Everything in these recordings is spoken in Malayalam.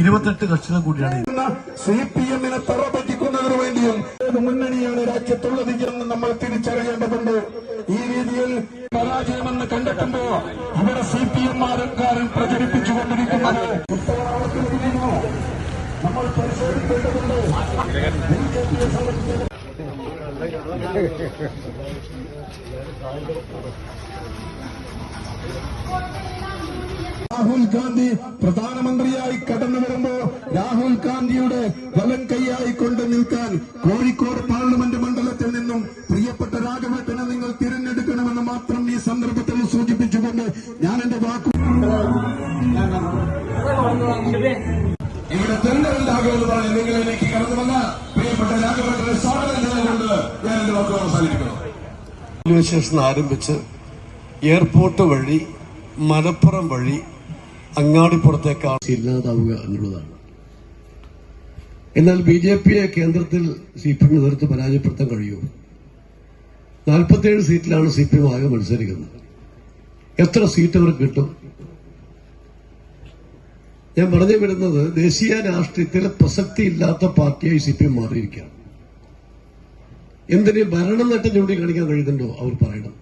ഇരുപത്തെട്ട് കക്ഷികൾ കൂടിയാണ്. സി പി എമ്മിനെ തറപറ്റിക്കുന്നതിനു വേണ്ടിയും ഏത് മുന്നണിയാണ് രാജ്യത്തുള്ളത് എന്ന് നമ്മൾ തിരിച്ചറിയേണ്ടതുണ്ട് ഈ രീതിയിൽ പരാജയമെന്ന് കണ്ടെത്തുമ്പോ ഇവിടെ സി പി എം ആരക്കാരൻ പ്രചരിപ്പിച്ചുകൊണ്ടിരിക്കുന്നത്? നമ്മൾ പരിശോധിക്കേണ്ടതുണ്ട് രാഹുൽ ഗാന്ധി പ്രധാനമന്ത്രിയായി കടന്നു വരുമ്പോ രാഹുൽ ഗാന്ധിയുടെ വലം കൈയായി കൊണ്ട് നിൽക്കാൻ കോഴിക്കോട് പാർലമെന്റ് മണ്ഡലത്തിൽ നിന്നും പ്രിയപ്പെട്ട രാഘവേട്ടനെ നിങ്ങൾ തിരഞ്ഞെടുക്കണമെന്ന് മാത്രം ഈ സന്ദർഭത്തിൽ സൂചിപ്പിച്ചുകൊണ്ട് ഞാൻ എന്റെ വാക്കു ഇവിടെ തെരഞ്ഞെടുപ്പ് രാഘവെന്ന് പറഞ്ഞ് നിങ്ങളിലേക്ക് കടന്നു വന്ന പ്രിയപ്പെട്ട രാഘവേട്ടനെ സ്വാഗതം ചെയ്തുകൊണ്ട് ഞാൻ എന്റെ വാക്കുകൾ അവസാനിപ്പിക്കുന്നു. റെയിൽവേ സ്റ്റേഷൻ ആരംഭിച്ച് എയർപോർട്ട് വഴി മലപ്പുറം വഴി അങ്ങാടിപ്പുറത്തേക്കാണ്. ഇല്ലാതാവുക എന്നുള്ളതാണ്. എന്നാൽ ബി ജെ പിയെ കേന്ദ്രത്തിൽ സി പി എം നേതൃത്വം പരാജയപ്പെടുത്താൻ കഴിയൂ നാൽപ്പത്തിയേഴ് സീറ്റിലാണ് സി പി എം ആകെ മത്സരിക്കുന്നത്. എത്ര സീറ്റ് അവർക്ക് കിട്ടും? ഞാൻ പറഞ്ഞു വരുന്നത് ദേശീയ രാഷ്ട്രീയത്തിൽ പ്രസക്തിയില്ലാത്ത പാർട്ടിയായി സി പി എം മാറിയിരിക്കുകയാണ്. എന്തിന് ഭരണം നേട്ടം ചൂണ്ടിക്കാണിക്കാൻ കഴിയുന്നുണ്ടോ അവർ പറയണം.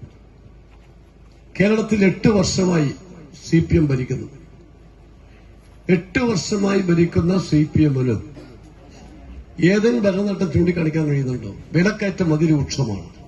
കേരളത്തിൽ എട്ട് വർഷമായി സി പി എം ഭരിക്കുന്നു. എട്ട് വർഷമായി ഭരിക്കുന്ന സി പി എമ്മിന് ഏതെങ്കിലും ഭരണനേട്ടം ചൂണ്ടിക്കാണിക്കാൻ കഴിയുന്നുണ്ടോ? വിലക്കയറ്റം അതിരൂക്ഷമാണ്.